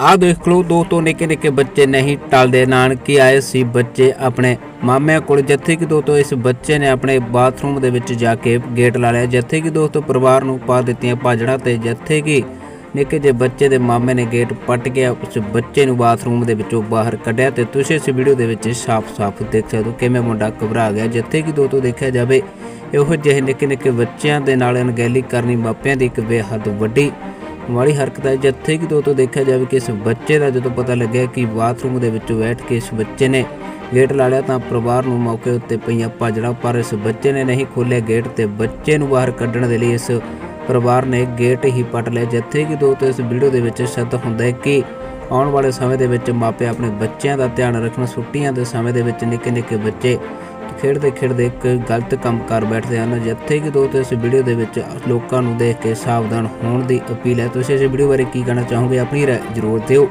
ਆ ਦੇਖ ਲਓ ਦੋਸਤੋ, ਨਿੱਕੇ ਨਿੱਕੇ ਬੱਚੇ ਨਹੀਂ ਟਲਦੇ ਨਾਨਕੀ ਆਏ ਸੀ ਬੱਚੇ ਆਪਣੇ ਮਾਮਿਆਂ ਕੋਲ, ਜਿੱਥੇ ਕਿ ਦੋਸਤੋ ਇਸ ਬੱਚੇ ਨੇ ਆਪਣੇ ਬਾਥਰੂਮ ਦੇ ਵਿੱਚ ਜਾ ਕੇ ਗੇਟ ਲਾ ਲਿਆ, ਜਿੱਥੇ ਕਿ ਦੋਸਤੋ ਪਰਿਵਾਰ ਨੂੰ ਪਾ ਦਿੱਤੀਆਂ ਭਾਜੜਾਂ ਤੇ, ਜਿੱਥੇ ਕਿ ਨਿੱਕੇ ਜਿਹੇ ਬੱਚੇ ਦੇ ਮਾਮੇ ਨੇ ਗੇਟ ਪੱਟ ਗਿਆ ਉਸ ਬੱਚੇ ਨੂੰ ਬਾਥਰੂਮ ਦੇ ਵਿੱਚੋਂ ਬਾਹਰ ਕੱਢਿਆ ਤੇ ਤੁਸੀਂ ਇਸ ਵੀਡੀਓ ਦੇ ਵਿੱਚ ਸਾਫ਼-ਸਾਫ਼ ਦੇਖ ਸਕਦੇ ਹੋ ਕਿਵੇਂ ਮੁੰਡਾ ਘਬਰਾ ਗਿਆ, ਜਿੱਥੇ ਕਿ ਦੋਸਤੋ ਦੇਖਿਆ ਜਾਵੇ ਇਹੋ ਜਿਹੇ ਨਿੱਕੇ ਨਿੱਕੇ ਬੱਚਿਆਂ ਦੇ ਨਾਲ ਅਣਗਹਿਲੀ ਕਰਨੀ ਮਾਪਿਆਂ ਦੀ ਇੱਕ ਬੇਹੱਦ ਵੱਡੀ ਮਾੜੀ ਹਰਕਤ ਹੈ ਜਿੱਥੇ ਕਿ ਦੋਸਤੋ ਦੇਖਿਆ ਜਾਵੇ ਕਿ ਇਸ ਬੱਚੇ ਦਾ ਜਦੋਂ ਪਤਾ ਲੱਗਿਆ ਕਿ ਬਾਥਰੂਮ ਦੇ ਵਿੱਚ ਬੈਠ ਕੇ ਇਸ ਬੱਚੇ ਨੇ ਗੇਟ ਲਾ ਲਿਆ ਤਾਂ ਪਰਿਵਾਰ ਨੂੰ ਮੌਕੇ ਉੱਤੇ ਪਈਆਂ ਭਾਜੜਾਂ, ਪਰ ਇਸ ਬੱਚੇ ਨੇ ਨਹੀਂ ਖੋਲ੍ਹਿਆ ਗੇਟ ਤੇ ਬੱਚੇ ਨੂੰ ਬਾਹਰ ਕੱਢਣ ਦੇ ਲਈ ਇਸ ਪਰਿਵਾਰ ਨੇ ਗੇਟ ਹੀ ਪਟ ਲਿਆ। ਜਿੱਥੇ ਕਿ ਦੋ ਤੋਂ ਇਸ ਵੀਡੀਓ ਦੇ ਵਿੱਚ ਸਿੱਧ ਹੁੰਦਾ ਹੈ ਕਿ ਆਉਣ ਵਾਲੇ ਸਮੇਂ ਦੇ ਵਿੱਚ ਮਾਪੇ ਆਪਣੇ ਬੱਚਿਆਂ ਦਾ ਧਿਆਨ ਰੱਖਣ, ਛੁੱਟੀਆਂ ਦੇ ਸਮੇਂ ਦੇ ਵਿੱਚ ਨਿੱਕੇ ਨਿੱਕੇ ਬੱਚੇ ਖੇਡਦੇ ਖੇਡਦੇ ਇੱਕ ਗਲਤ ਕੰਮ ਕਰ ਬੈਠਦੇ ਹਨ। ਜਿੱਥੇ ਕਿ ਦੋਸਤੋ ਇਸ ਵੀਡੀਓ ਦੇ ਵਿੱਚ ਲੋਕਾਂ ਨੂੰ ਦੇਖ ਕੇ ਸਾਵਧਾਨ ਹੋਣ ਦੀ ਅਪੀਲ ਹੈ। ਤੁਸੀਂ ਇਸ ਵੀਡੀਓ ਬਾਰੇ ਕੀ ਕਹਿਣਾ ਚਾਹੋਗੇ? ਆਪਣੀ ਰਾਏ ਜ਼ਰੂਰ ਦਿਓ।